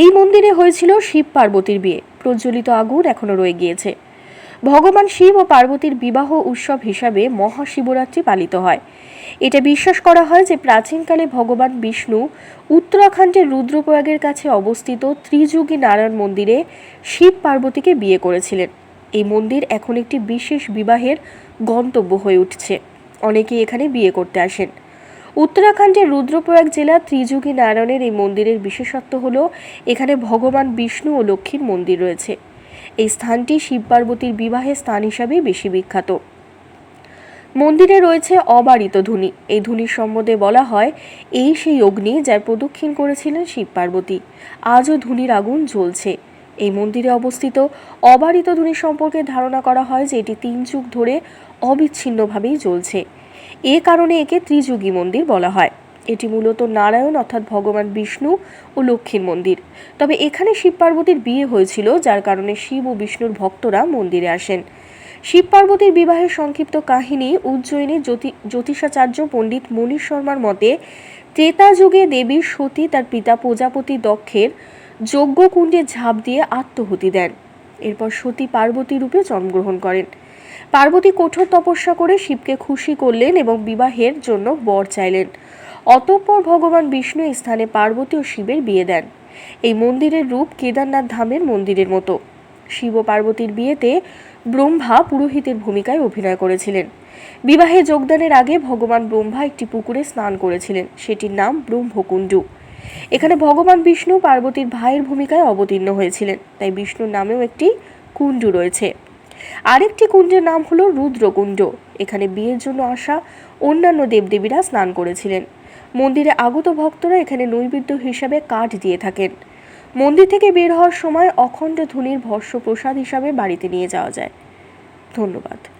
এই মন্দিরে হয়েছিল শিব পার্বতীর বিয়ে। প্রজ্বলিত আগুন এখনও রয়ে গিয়েছে। ভগবান শিব ও পার্বতীর বিবাহ উৎসব হিসাবে মহাশিবরাত্রি পালিত হয়। এটা বিশ্বাস করা হয় যে প্রাচীনকালে ভগবান বিষ্ণু উত্তরাখণ্ডের রুদ্রপ্রয়াগের কাছে অবস্থিত ত্রিযুগী নারায়ণ মন্দিরে শিব পার্বতীকে বিয়ে করেছিলেন। এই মন্দির এখন একটি বিশেষ বিবাহের গন্তব্য হয়ে উঠছে। অনেকেই এখানে বিয়ে করতে আসেন। উত্তরাখণ্ডের রুদ্রপ্রয়াগ জেলা ত্রিযুগী নারায়ণের এই মন্দিরের বিশেষত্ব হল, এখানে ভগবান বিষ্ণু ও লক্ষ্মীর মন্দির রয়েছে। এই স্থানটি শিব পার্বতীর বিবাহের স্থান হিসাবেই বেশি বিখ্যাত। মন্দিরে রয়েছে অবারিত ধুনি। এই ধুনির সম্বন্ধে বলা হয়, এই সেই অগ্নি যার প্রদক্ষিণ করেছিলেন শিব পার্বতী। আজও ধুনির আগুন জ্বলছে। এই মন্দিরে অবস্থিত অবারিত ধুনি সম্পর্কে ধারণা করা হয় যে এটি তিন যুগ ধরে অবিচ্ছিন্নভাবেই জ্বলছে। এ কারণে একে ত্রিযুগী মন্দির বলা হয়। এটি মূলত নারায়ণ অর্থাৎ ভগবান বিষ্ণু ও লক্ষ্মীর মন্দির। তবে এখানে শিব পার্বতীর বিয়ে হয়েছিল, যার কারণে শিব ও বিষ্ণুর ভক্তরা মন্দিরে আসেন। শিব পার্বতীর বিবাহের সংক্ষিপ্ত কাহিনী উজ্জয়িনী জ্যোতি জ্যোতিষাচার্য পণ্ডিত মনীষ শর্মার মতে, ত্রেতা যুগে দেবী সতী তার পিতা প্রজাপতি দক্ষের যজ্ঞকুণ্ডে ঝাঁপ দিয়ে আত্মহুতি দেন। এরপর সতী পার্বতী রূপে জন্মগ্রহণ করেন। পার্বতী কঠোর তপস্যা করে শিবকে খুশি করলেন এবং বিবাহের জন্য বর চাইলেন। অতঃপর ভগবান বিষ্ণু স্থানে পার্বতী ও শিবের বিয়ে দেন। এই মন্দিরের রূপ কেদারনাথ ধামের মন্দিরের মতো। শিব ও পার্বতীর বিয়েতে ব্রহ্মা পুরোহিতের ভূমিকায় অভিনয় করেছিলেন। বিবাহে যোগদানের আগে ভগবান ব্রহ্মা একটি পুকুরে স্নান করেছিলেন। সেটির নাম ব্রহ্মকুণ্ডু। এখানে ভগবান বিষ্ণু পার্বতীর ভাইয়ের ভূমিকায় অবতীর্ণ হয়েছিলেন। তাই বিষ্ণুর নামেও একটি কুণ্ডু রয়েছে। আরেকটি কুণ্ডের নাম হলো রুদ্রকুণ্ড। এখানে বিয়ের জন্য আসা অন্যান্য দেবদেবীরা স্নান করেছিলেন। মন্দিরে আগত ভক্তরা এখানে নৈবেদ্য হিসাবে কাঠ দিয়ে থাকেন। মন্দির থেকে বের হওয়ার সময় অখণ্ড ধুনির ভস্য প্রসাদ হিসাবে বাড়িতে নিয়ে যাওয়া যায়। ধন্যবাদ।